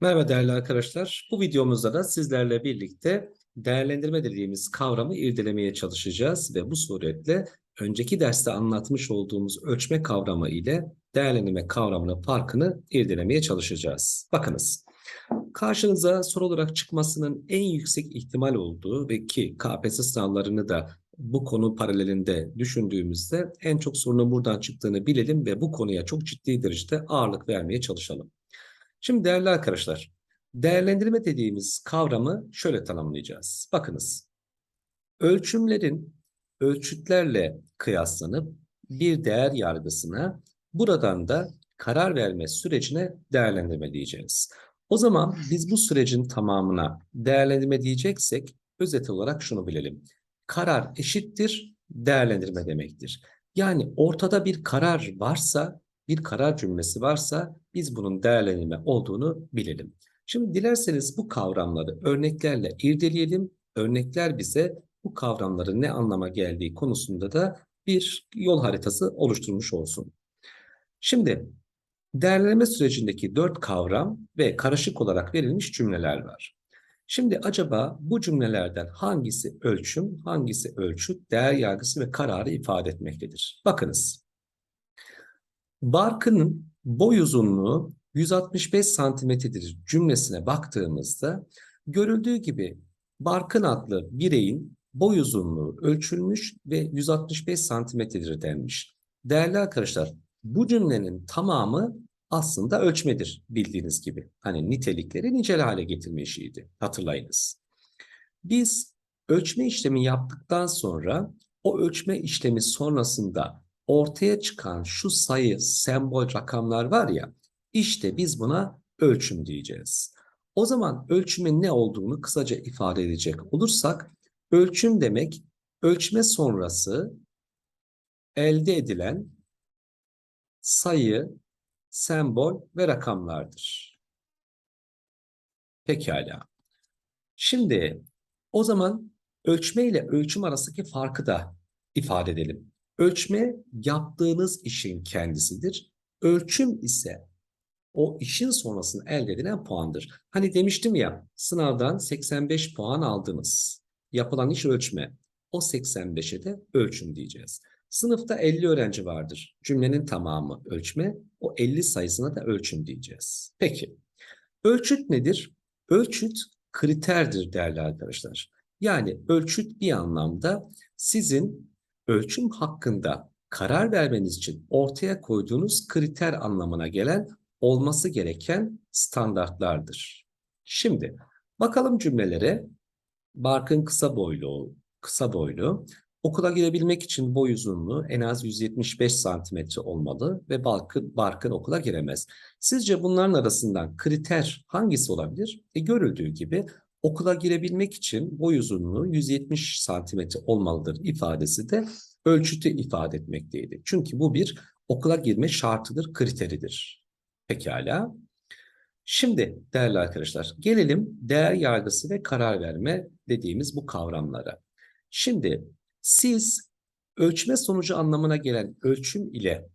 Merhaba değerli arkadaşlar. Bu videomuzda da sizlerle birlikte değerlendirme dediğimiz kavramı irdelemeye çalışacağız ve bu suretle önceki derste anlatmış olduğumuz ölçme kavramı ile değerlendirme kavramının farkını irdelemeye çalışacağız. Bakınız, karşınıza soru olarak çıkmasının en yüksek ihtimal olduğu ve ki KPSS sınavlarını da bu konu paralelinde düşündüğümüzde en çok sorunun buradan çıktığını bilelim ve bu konuya çok ciddi derecede ağırlık vermeye çalışalım. Şimdi değerli arkadaşlar, değerlendirme dediğimiz kavramı şöyle tanımlayacağız. Bakınız, ölçümlerin ölçütlerle kıyaslanıp bir değer yargısına, buradan da karar verme sürecine değerlendirme diyeceğiz. O zaman biz bu sürecin tamamına değerlendirme diyeceksek, özet olarak şunu bilelim. Karar eşittir, değerlendirme demektir. Yani ortada bir karar varsa bir karar cümlesi varsa biz bunun değerlendirme olduğunu bilelim. Şimdi dilerseniz bu kavramları örneklerle irdeleyelim. Örnekler bize bu kavramların ne anlama geldiği konusunda da bir yol haritası oluşturmuş olsun. Şimdi değerlendirme sürecindeki dört kavram ve karışık olarak verilmiş cümleler var. Şimdi acaba bu cümlelerden hangisi ölçüm, hangisi ölçüt, değer yargısı ve kararı ifade etmektedir? Bakınız. Barkının boy uzunluğu 165 santimetredir cümlesine baktığımızda görüldüğü gibi Barkın adlı bireyin boy uzunluğu ölçülmüş ve 165 santimetredir denmiş. Değerli arkadaşlar bu cümlenin tamamı aslında ölçmedir bildiğiniz gibi. Hani nitelikleri nicel hale getirme işiydi hatırlayınız. Biz ölçme işlemi yaptıktan sonra o ölçme işlemi sonrasında ortaya çıkan şu sayı, sembol, rakamlar var ya, işte biz buna ölçüm diyeceğiz. O zaman ölçümün ne olduğunu kısaca ifade edecek olursak, ölçüm demek ölçme sonrası elde edilen sayı, sembol ve rakamlardır. Pekala. Şimdi o zaman ölçme ile ölçüm arasındaki farkı da ifade edelim. Ölçme yaptığınız işin kendisidir. Ölçüm ise o işin sonrasında elde edilen puandır. Hani demiştim ya sınavdan 85 puan aldınız. Yapılan iş ölçme. O 85'e de ölçüm diyeceğiz. Sınıfta 50 öğrenci vardır. Cümlenin tamamı ölçme. O 50 sayısına da ölçüm diyeceğiz. Peki. Ölçüt nedir? Ölçüt kriterdir değerli arkadaşlar. Yani ölçüt bir anlamda sizin ölçüm hakkında karar vermeniz için ortaya koyduğunuz kriter anlamına gelen olması gereken standartlardır. Şimdi bakalım cümlelere. Barkın kısa boylu, kısa boylu. Okula girebilmek için boy uzunluğu en az 175 santimetre olmalı ve Barkın, Barkın okula giremez. Sizce bunların arasından kriter hangisi olabilir? E, görüldüğü gibi okula girebilmek için boy uzunluğu 170 santimetre olmalıdır ifadesi de ölçütü ifade etmekteydi. Çünkü bu bir okula girme şartıdır, kriteridir. Pekala. Şimdi değerli arkadaşlar gelelim değer yargısı ve karar verme dediğimiz bu kavramlara. Şimdi siz ölçme sonucu anlamına gelen ölçüm ile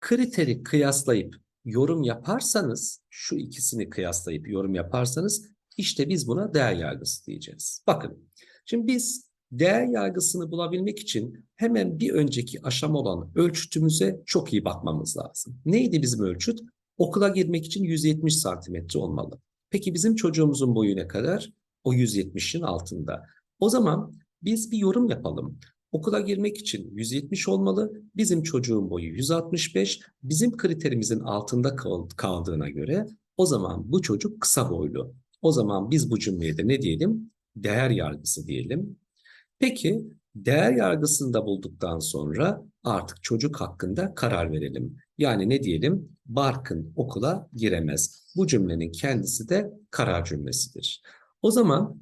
kriteri kıyaslayıp yorum yaparsanız, şu ikisini kıyaslayıp yorum yaparsanız işte biz buna değer yargısı diyeceğiz. Bakın, şimdi biz değer yargısını bulabilmek için hemen bir önceki aşama olan ölçütümüze çok iyi bakmamız lazım. Neydi bizim ölçüt? Okula girmek için 170 santimetre olmalı. Peki bizim çocuğumuzun boyu ne kadar? O 170'in altında. O zaman biz bir yorum yapalım. Okula girmek için 170 olmalı. Bizim çocuğun boyu 165. Bizim kriterimizin altında kaldığına göre o zaman bu çocuk kısa boylu. O zaman biz bu cümleye de ne diyelim? Değer yargısı diyelim. Peki değer yargısını da bulduktan sonra artık çocuk hakkında karar verelim. Yani ne diyelim? Barkın okula giremez. Bu cümlenin kendisi de karar cümlesidir. O zaman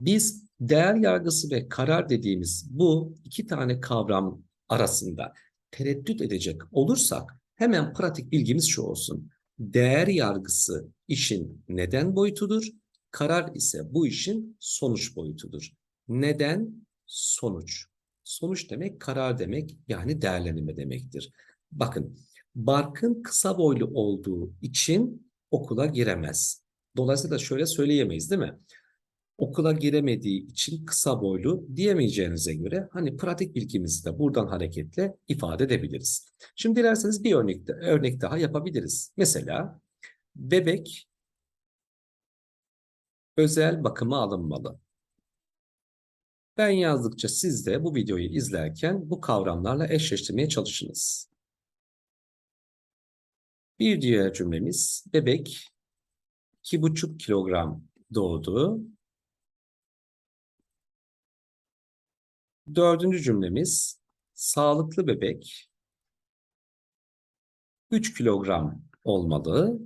biz değer yargısı ve karar dediğimiz bu iki tane kavram arasında tereddüt edecek olursak hemen pratik bilgimiz şu olsun. Değer yargısı işin neden boyutudur. Karar ise bu işin sonuç boyutudur. Neden? Sonuç. Sonuç demek karar demek yani değerlendirme demektir. Bakın Barkın kısa boylu olduğu için okula giremez. Dolayısıyla şöyle söyleyemeyiz değil mi? Okula giremediği için kısa boylu diyemeyeceğinize göre hani pratik bilgimizi de buradan hareketle ifade edebiliriz. Şimdi dilerseniz bir örnek, örnek daha yapabiliriz. Mesela bebek özel bakıma alınmalı. Ben yazdıkça siz de bu videoyu izlerken bu kavramlarla eşleştirmeye çalışınız. Bir diğer cümlemiz bebek 2,5 kilogram doğdu. Dördüncü cümlemiz sağlıklı bebek 3 kilogram olmalı.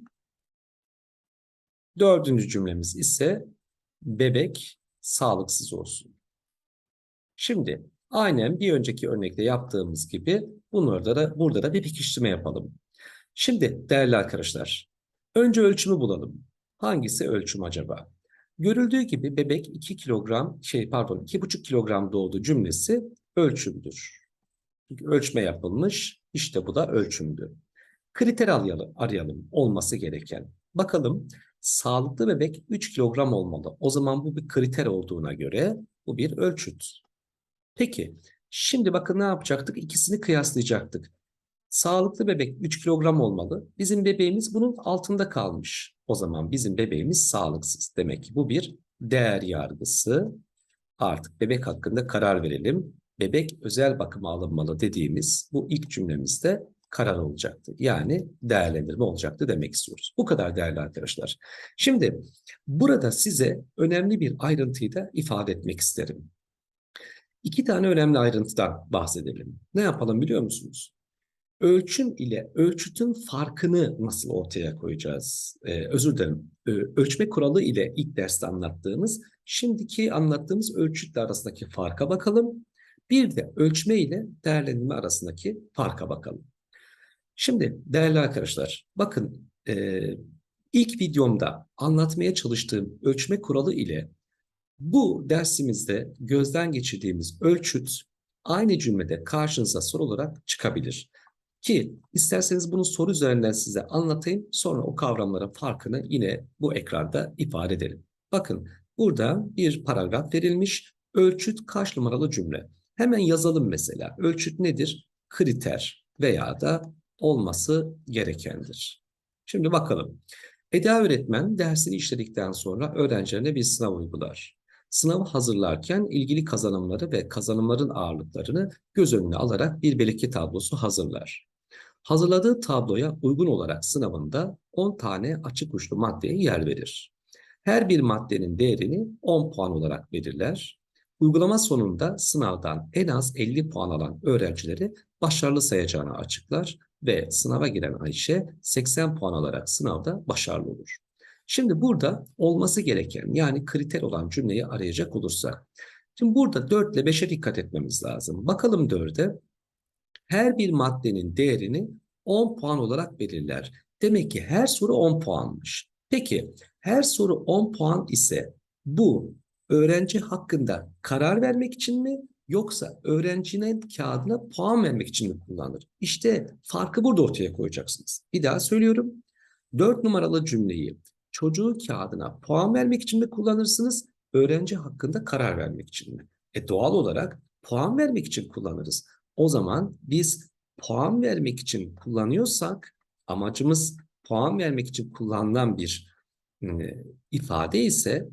Dördüncü cümlemiz ise bebek sağlıksız olsun. Şimdi aynen bir önceki örnekte yaptığımız gibi bunlarda da, burada da bir pekiştirme yapalım. Şimdi değerli arkadaşlar önce ölçümü bulalım. Hangisi ölçüm acaba? Görüldüğü gibi bebek 2 kilogram şey pardon 2,5 kilogram doğdu cümlesi ölçümdür. Ölçme yapılmış işte bu da ölçümdü. Kriter arayalım, arayalım olması gereken. Bakalım sağlıklı bebek 3 kilogram olmalı. O zaman bu bir kriter olduğuna göre bu bir ölçüt. Peki şimdi bakın ne yapacaktık? İkisini kıyaslayacaktık. Sağlıklı bebek 3 kilogram olmalı. Bizim bebeğimiz bunun altında kalmış. O zaman bizim bebeğimiz sağlıksız. Demek ki bu bir değer yargısı. Artık bebek hakkında karar verelim. Bebek özel bakıma alınmalı dediğimiz bu ilk cümlemizde karar olacaktı. Yani değerlendirme olacaktı demek istiyoruz. Bu kadar değerli arkadaşlar. Şimdi burada size önemli bir ayrıntıyı da ifade etmek isterim. İki tane önemli ayrıntıdan bahsedelim. Ne yapalım biliyor musunuz? Ölçüm ile ölçütün farkını nasıl ortaya koyacağız? Ee, özür dilerim. Ee, ölçme kuralı ile ilk derste anlattığımız, şimdiki anlattığımız ölçütle arasındaki farka bakalım. Bir de ölçme ile değerlendirme arasındaki farka bakalım. Şimdi değerli arkadaşlar, bakın e, ilk videomda anlatmaya çalıştığım ölçme kuralı ile bu dersimizde gözden geçirdiğimiz ölçüt aynı cümlede karşınıza soru olarak çıkabilir. Ki isterseniz bunu soru üzerinden size anlatayım. Sonra o kavramların farkını yine bu ekranda ifade edelim. Bakın burada bir paragraf verilmiş. Ölçüt kaç numaralı cümle? Hemen yazalım mesela. Ölçüt nedir? Kriter veya da olması gerekendir. Şimdi bakalım. Eda öğretmen dersini işledikten sonra öğrencilerine bir sınav uygular. Sınavı hazırlarken ilgili kazanımları ve kazanımların ağırlıklarını göz önüne alarak bir belirki tablosu hazırlar. Hazırladığı tabloya uygun olarak sınavında 10 tane açık uçlu maddeye yer verir. Her bir maddenin değerini 10 puan olarak belirler. Uygulama sonunda sınavdan en az 50 puan alan öğrencileri başarılı sayacağını açıklar ve sınava giren Ayşe 80 puan alarak sınavda başarılı olur. Şimdi burada olması gereken yani kriter olan cümleyi arayacak olursak. Şimdi burada 4 ile 5'e dikkat etmemiz lazım. Bakalım 4'e. Her bir maddenin değerini 10 puan olarak belirler. Demek ki her soru 10 puanmış. Peki her soru 10 puan ise bu öğrenci hakkında karar vermek için mi yoksa öğrencinin kağıdına puan vermek için mi kullanılır? İşte farkı burada ortaya koyacaksınız. Bir daha söylüyorum. 4 numaralı cümleyi çocuğu kağıdına puan vermek için mi kullanırsınız? Öğrenci hakkında karar vermek için mi? E doğal olarak puan vermek için kullanırız. O zaman biz puan vermek için kullanıyorsak amacımız puan vermek için kullanılan bir e, ifade ise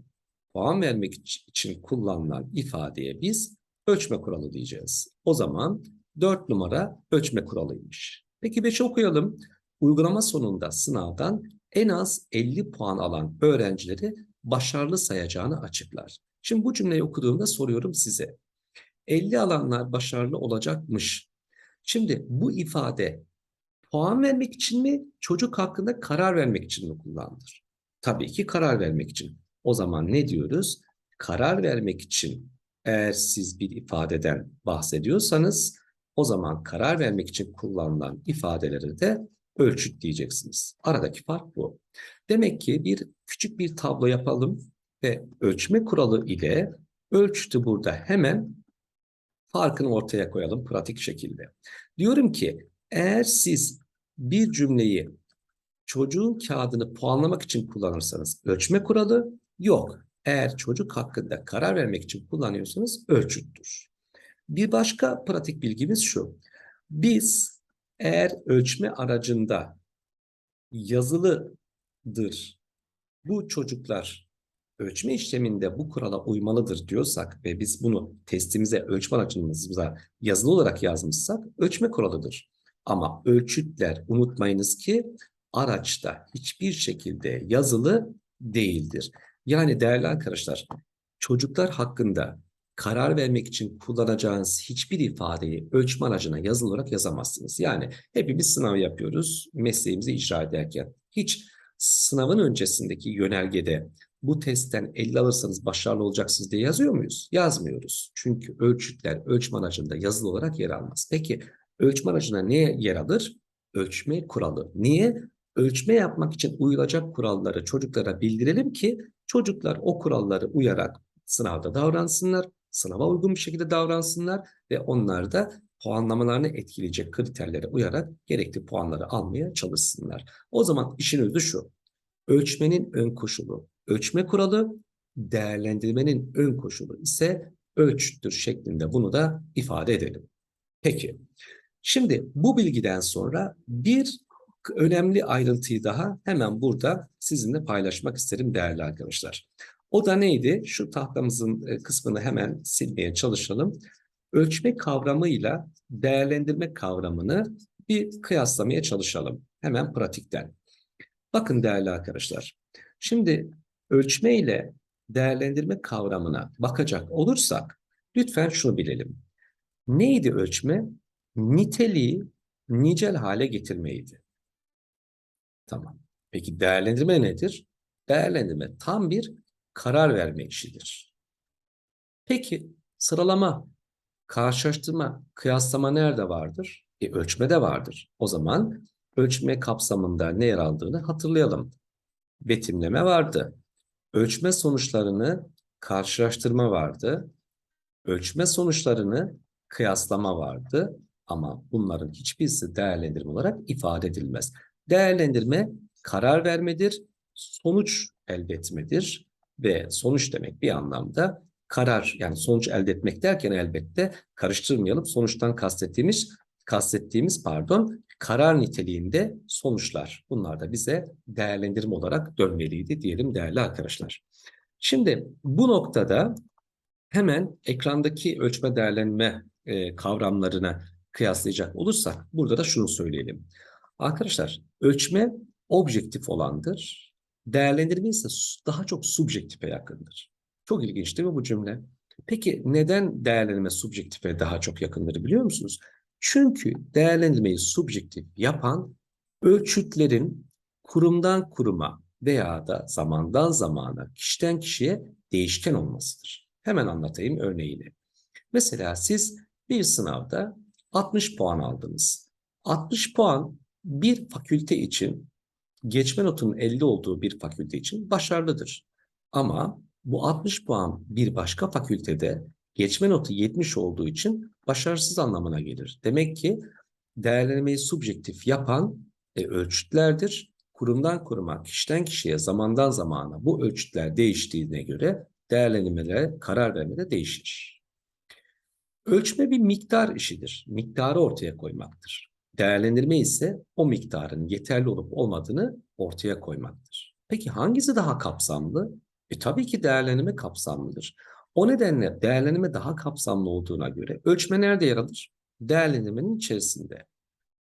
puan vermek için kullanılan ifadeye biz ölçme kuralı diyeceğiz. O zaman 4 numara ölçme kuralıymış. Peki 5 okuyalım. Uygulama sonunda sınavdan en az 50 puan alan öğrencileri başarılı sayacağını açıklar. Şimdi bu cümleyi okuduğumda soruyorum size. 50 alanlar başarılı olacakmış. Şimdi bu ifade puan vermek için mi, çocuk hakkında karar vermek için mi kullanılır? Tabii ki karar vermek için. O zaman ne diyoruz? Karar vermek için eğer siz bir ifadeden bahsediyorsanız o zaman karar vermek için kullanılan ifadeleri de ölçüt diyeceksiniz. Aradaki fark bu. Demek ki bir küçük bir tablo yapalım ve ölçme kuralı ile ölçütü burada hemen farkını ortaya koyalım pratik şekilde. Diyorum ki eğer siz bir cümleyi çocuğun kağıdını puanlamak için kullanırsanız ölçme kuralı yok. Eğer çocuk hakkında karar vermek için kullanıyorsanız ölçüttür. Bir başka pratik bilgimiz şu. Biz eğer ölçme aracında yazılıdır bu çocuklar ölçme işleminde bu kurala uymalıdır diyorsak ve biz bunu testimize ölçme aracımıza yazılı olarak yazmışsak ölçme kuralıdır. Ama ölçütler unutmayınız ki araçta hiçbir şekilde yazılı değildir. Yani değerli arkadaşlar çocuklar hakkında karar vermek için kullanacağınız hiçbir ifadeyi ölçme aracına yazılı olarak yazamazsınız. Yani hepimiz sınav yapıyoruz mesleğimizi icra ederken. Hiç sınavın öncesindeki yönergede bu testten 50 alırsanız başarılı olacaksınız diye yazıyor muyuz? Yazmıyoruz. Çünkü ölçütler ölçme aracında yazılı olarak yer almaz. Peki ölçme aracına ne yer alır? Ölçme kuralı. Niye? Ölçme yapmak için uyulacak kuralları çocuklara bildirelim ki çocuklar o kuralları uyarak sınavda davransınlar, sınava uygun bir şekilde davransınlar ve onlar da puanlamalarını etkileyecek kriterlere uyarak gerekli puanları almaya çalışsınlar. O zaman işin özü şu. Ölçmenin ön koşulu ölçme kuralı, değerlendirmenin ön koşulu ise ölçüttür şeklinde bunu da ifade edelim. Peki. Şimdi bu bilgiden sonra bir önemli ayrıntıyı daha hemen burada sizinle paylaşmak isterim değerli arkadaşlar. O da neydi? Şu tahtamızın e, kısmını hemen silmeye çalışalım. Ölçme kavramıyla değerlendirme kavramını bir kıyaslamaya çalışalım. Hemen pratikten. Bakın değerli arkadaşlar. Şimdi ölçme ile değerlendirme kavramına bakacak olursak lütfen şunu bilelim. Neydi ölçme? Niteliği nicel hale getirmeydi. Tamam. Peki değerlendirme nedir? Değerlendirme tam bir karar verme işidir. Peki sıralama, karşılaştırma, kıyaslama nerede vardır? E, ölçmede vardır. O zaman ölçme kapsamında ne yer aldığını hatırlayalım. Betimleme vardı. Ölçme sonuçlarını karşılaştırma vardı. Ölçme sonuçlarını kıyaslama vardı. Ama bunların hiçbirisi değerlendirme olarak ifade edilmez. Değerlendirme karar vermedir, sonuç elde etmedir ve sonuç demek bir anlamda karar yani sonuç elde etmek derken elbette karıştırmayalım. Sonuçtan kastettiğimiz kastettiğimiz pardon karar niteliğinde sonuçlar. Bunlar da bize değerlendirme olarak dönmeliydi diyelim değerli arkadaşlar. Şimdi bu noktada hemen ekrandaki ölçme değerlenme e, kavramlarına kıyaslayacak olursak burada da şunu söyleyelim. Arkadaşlar ölçme objektif olandır. Değerlendirme ise daha çok subjektife yakındır. Çok ilginç değil mi bu cümle? Peki neden değerlendirme subjektife daha çok yakındır biliyor musunuz? Çünkü değerlendirmeyi subjektif yapan ölçütlerin kurumdan kuruma veya da zamandan zamana, kişiden kişiye değişken olmasıdır. Hemen anlatayım örneğini. Mesela siz bir sınavda 60 puan aldınız. 60 puan bir fakülte için geçme notunun 50 olduğu bir fakülte için başarılıdır. Ama bu 60 puan bir başka fakültede geçme notu 70 olduğu için başarısız anlamına gelir. Demek ki değerlendirmeyi subjektif yapan e, ölçütlerdir. Kurumdan kuruma, kişiden kişiye, zamandan zamana bu ölçütler değiştiğine göre değerlendirmelere karar vermede değişir. Ölçme bir miktar işidir. Miktarı ortaya koymaktır. Değerlendirme ise o miktarın yeterli olup olmadığını ortaya koymaktır. Peki hangisi daha kapsamlı? E tabii ki değerlendirme kapsamlıdır. O nedenle değerlendirme daha kapsamlı olduğuna göre ölçme nerede yer alır? Değerlendirmenin içerisinde.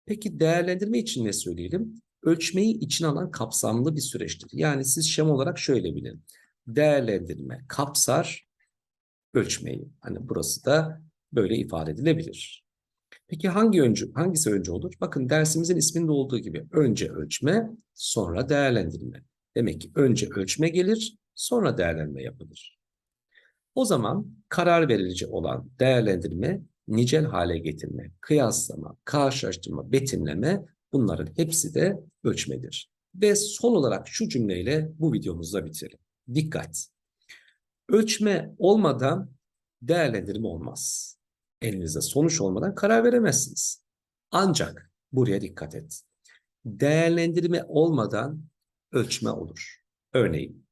Peki değerlendirme için ne söyleyelim? Ölçmeyi içine alan kapsamlı bir süreçtir. Yani siz şema olarak şöyle bilin. Değerlendirme kapsar ölçmeyi. Hani burası da böyle ifade edilebilir. Peki hangi öncü, hangisi önce olur? Bakın dersimizin isminde olduğu gibi önce ölçme, sonra değerlendirme. Demek ki önce ölçme gelir, sonra değerlendirme yapılır. O zaman karar verici olan değerlendirme, nicel hale getirme, kıyaslama, karşılaştırma, betimleme bunların hepsi de ölçmedir. Ve son olarak şu cümleyle bu videomuzu da bitirelim. Dikkat! Ölçme olmadan değerlendirme olmaz. Elinizde sonuç olmadan karar veremezsiniz. Ancak buraya dikkat et. değerlendirme olmadan ölçme olur. Örneğin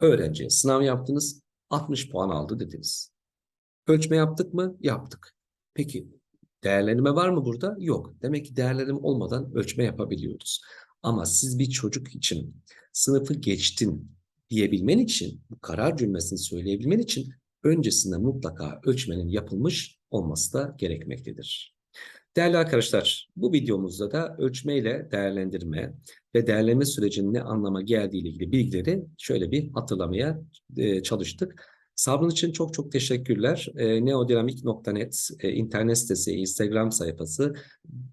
öğrenciye sınav yaptınız 60 puan aldı dediniz. Ölçme yaptık mı? Yaptık. Peki değerlendirme var mı burada? Yok. Demek ki değerlendirme olmadan ölçme yapabiliyoruz. Ama siz bir çocuk için sınıfı geçtin diyebilmen için, bu karar cümlesini söyleyebilmen için öncesinde mutlaka ölçmenin yapılmış olması da gerekmektedir. Değerli arkadaşlar, bu videomuzda da ölçme ile değerlendirme ve değerlendirme sürecinin ne anlama geldiği ile ilgili bilgileri şöyle bir hatırlamaya e, çalıştık. Sabrın için çok çok teşekkürler. E, neodinamik.net e, internet sitesi, Instagram sayfası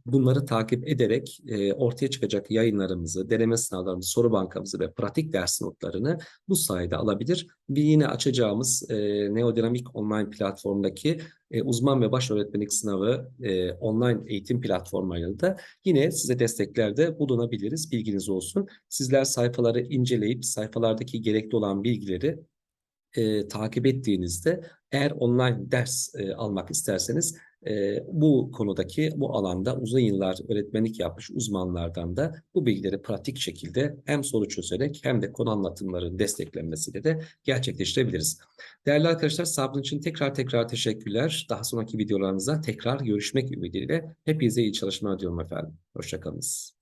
bunları takip ederek e, ortaya çıkacak yayınlarımızı, deneme sınavlarımızı, soru bankamızı ve pratik ders notlarını bu sayede alabilir. Bir yine açacağımız e, Neodinamik online platformdaki e, uzman ve baş öğretmenlik sınavı e, online eğitim platformlarıyla da yine size desteklerde bulunabiliriz. Bilginiz olsun. Sizler sayfaları inceleyip sayfalardaki gerekli olan bilgileri e, takip ettiğinizde eğer online ders e, almak isterseniz e, bu konudaki bu alanda uzun yıllar öğretmenlik yapmış uzmanlardan da bu bilgileri pratik şekilde hem soru çözerek hem de konu anlatımların desteklenmesiyle de gerçekleştirebiliriz. Değerli arkadaşlar sabrın için tekrar tekrar teşekkürler. Daha sonraki videolarımızda tekrar görüşmek ümidiyle hepinize iyi çalışmalar diliyorum efendim. Hoşçakalınız.